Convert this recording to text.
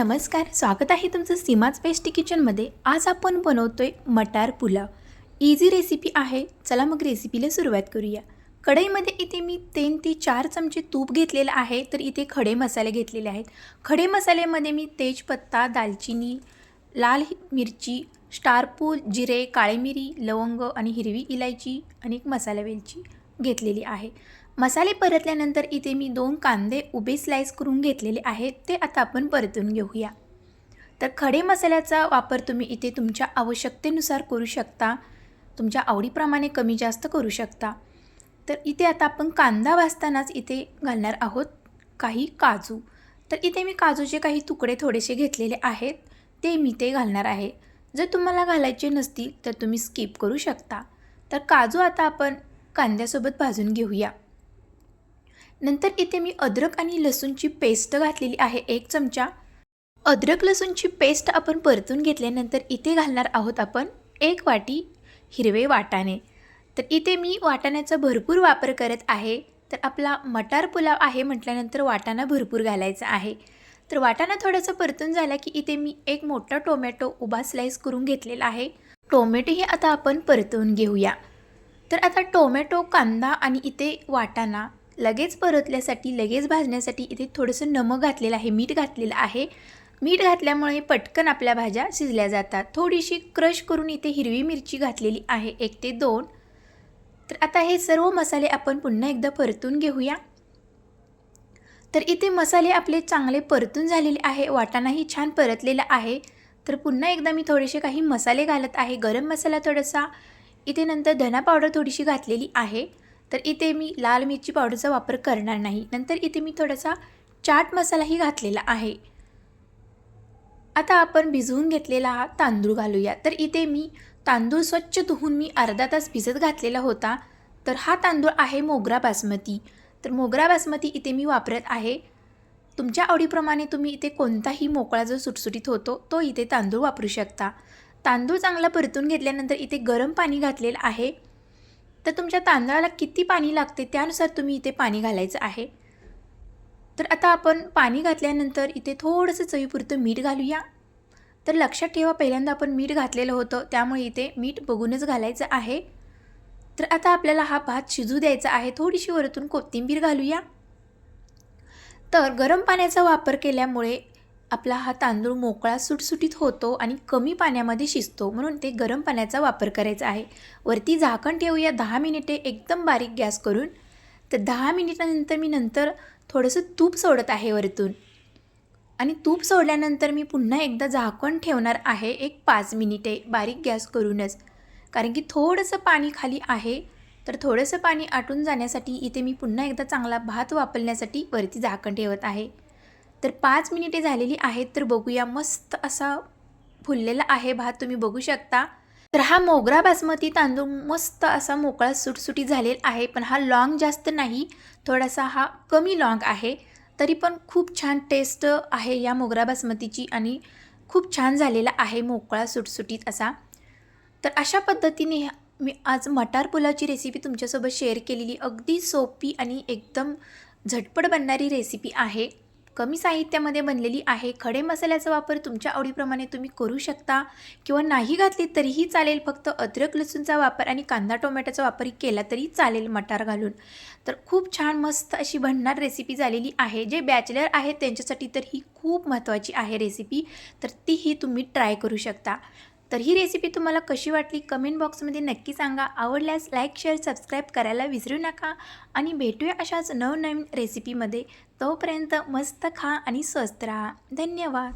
नमस्कार स्वागत आहे तुमचं सीमाच बेस्टी किचनमध्ये आज आपण बनवतोय मटार पुलाव. इझी रेसिपी आहे. चला मग रेसिपीला सुरुवात करूया. कढईमध्ये इथे मी तीन ते चार चमचे तूप घेतलेलं आहे तर इथे खडे मसाले घेतलेले आहेत. खडे मसाल्यामध्ये मी तेजपत्ता दालचिनी लाल मिरची स्टारपूल जिरे काळी मिरी लवंग आणि हिरवी इलायची आणि एक मसाला वेलची. घेतलेली आहे. मसाले परतल्यानंतर इथे मी दोन कांदे उभे स्लाईस करून घेतलेले आहेत ते आता आपण परतून घेऊया. तर खडे मसाल्याचा वापर तुम्ही इथे तुमच्या आवश्यकतेनुसार करू शकता. तुमच्या आवडीप्रमाणे कमी जास्त करू शकता. तर इथे आता आपण कांदा भाजतानाच इथे घालणार आहोत काही काजू. तर इथे मी काजूचे काही तुकडे थोडेसे घेतलेले आहेत ते मी ते घालणार आहे. जर तुम्हाला घालायचे नसतील तर तुम्ही स्किप करू शकता. तर काजू आता आपण कांद्यासोबत भाजून घेऊया. नंतर इथे मी अद्रक आणि लसूणची पेस्ट घातलेली आहे एक चमचा. अद्रक लसूणची पेस्ट आपण परतून घेतल्यानंतर इथे घालणार आहोत आपण एक वाटी हिरवे वाटाणे. तर इथे मी वाटाण्याचा भरपूर वापर करत आहे. तर आपला मटार पुलाव आहे म्हटल्यानंतर वाटाणा भरपूर घालायचा आहे. तर वाटाणा थोडासा परतून झाला की इथे मी एक मोठा टोमॅटो उभा स्लाईस करून घेतलेला आहे. टोमॅटो हे आता आपण परतवून घेऊया. तर आता टोमॅटो कांदा आणि इथे वाटाणा लगेच परतल्यासाठी लगेच भाजण्यासाठी इथे थोडंसं नमक घातलेलं आहे मीठ घातलेलं आहे. मीठ घातल्यामुळे पटकन आपल्या भाज्या शिजल्या जातात. थोडीशी क्रश करून इथे हिरवी मिरची घातलेली आहे एक ते दोन. तर आता हे सर्व मसाले आपण पुन्हा एकदा परतून घेऊया. तर इथे मसाले आपले चांगले परतून झालेले आहे वाटाणाही छान परतलेला आहे. तर पुन्हा एकदा मी थोडेसे काही मसाले घालत आहे गरम मसाला थोडासा. इथे नंतर धना पावडर थोडीशी घातलेली आहे. तर इथे मी लाल मिरची पावडरचा वापर करणार नाही. नंतर इथे मी थोडासा चाट मसालाही घातलेला आहे. आता आपण भिजवून घेतलेला हा तांदूळ घालूया. तर इथे मी तांदूळ स्वच्छ धुवून मी अर्धा तास भिजत घातलेला होता. तर हा तांदूळ आहे मोगरा बासमती. तर मोगरा बासमती इथे मी वापरत आहे. तुमच्या आवडीप्रमाणे तुम्ही इथे कोणताही मोकळा जो सुटसुटीत होतो तो इथे तांदूळ वापरू शकता. तांदूळ चांगला परतून घेतल्यानंतर इथे गरम पाणी घातलेलं आहे. तर तुमच्या तांदळाला किती पाणी लागते त्यानुसार तुम्ही इथे पाणी घालायचं आहे. तर आता आपण पाणी घातल्यानंतर इथे थोडंसं चवीपुरतं मीठ घालूया. तर लक्षात ठेवा पहिल्यांदा आपण मीठ घातलेलं होतं त्यामुळे इथे मीठ बघूनच घालायचं आहे. तर आता आपल्याला हा भात शिजू द्यायचा आहे. थोडीशी वरतून कोथिंबीर घालूया. तर गरम पाण्याचा वापर केल्यामुळे आपला हा तांदूळ मोकळा सुटसुटीत होतो आणि कमी पाण्यामध्ये शिजतो म्हणून ते गरम पाण्याचा वापर करायचा आहे. वरती झाकण ठेवूया दहा मिनिटे एकदम बारीक गॅस करून. तर दहा मिनिटानंतर मी नंतर थोडंसं तूप सोडत आहे वरतून. आणि तूप सोडल्यानंतर मी पुन्हा एकदा झाकण ठेवणार आहे एक पाच मिनिटे बारीक गॅस करूनच. कारण की थोडंसं पाणी खाली आहे तर थोडंसं पाणी आटून जाण्यासाठी इथे मी पुन्हा एकदा चांगला भात वापरण्यासाठी वरती झाकण ठेवत आहे. तर पाच मिनिटे झालेली आहेत तर बघूया. मस्त असा फुललेला आहे भात तुम्ही बघू शकता. तर हा मोगरा बासमती तांदूळ मस्त असा मोकळा सुटसुटी झालेला आहे पण हा लाँग जास्त नाही. थोडासा हा कमी लाँग आहे. तरी पण खूप छान टेस्ट आहे या मोगरा बासमतीची आणि खूप छान झालेला आहे मोकळा सुटसुटीत असा. तर अशा पद्धतीने मी आज मटार पुलावची रेसिपी तुमच्यासोबत शेअर केलेली अगदी सोपी आणि एकदम झटपट बनणारी रेसिपी आहे. कमी साहित्यामध्ये बनलेली आहे. खडे मसाल्याचा वापर तुमच्या आवडीप्रमाणे तुम्ही करू शकता किंवा नाही घातली तरीही चालेल. फक्त अद्रक लसूणचा वापर आणि कांदा टोमॅटोचा वापरही केला तरी चालेल मटार घालून. तर खूप छान मस्त अशी भन्नाट रेसिपी झालेली आहे. जे बॅचलर आहेत त्यांच्यासाठी तर ही खूप महत्त्वाची आहे रेसिपी तर तीही तुम्ही ट्राय करू शकता. तर ही रेसिपी तुम्हाला कशी वाटली कमेंट बॉक्समध्ये नक्की सांगा. आवडल्यास लाईक शेअर सबस्क्राईब करायला विसरू नका आणि भेटूया अशाच नवनवीन रेसिपीमध्ये तोपर्यंत मस्त खा आणि स्वस्त राहा. धन्यवाद.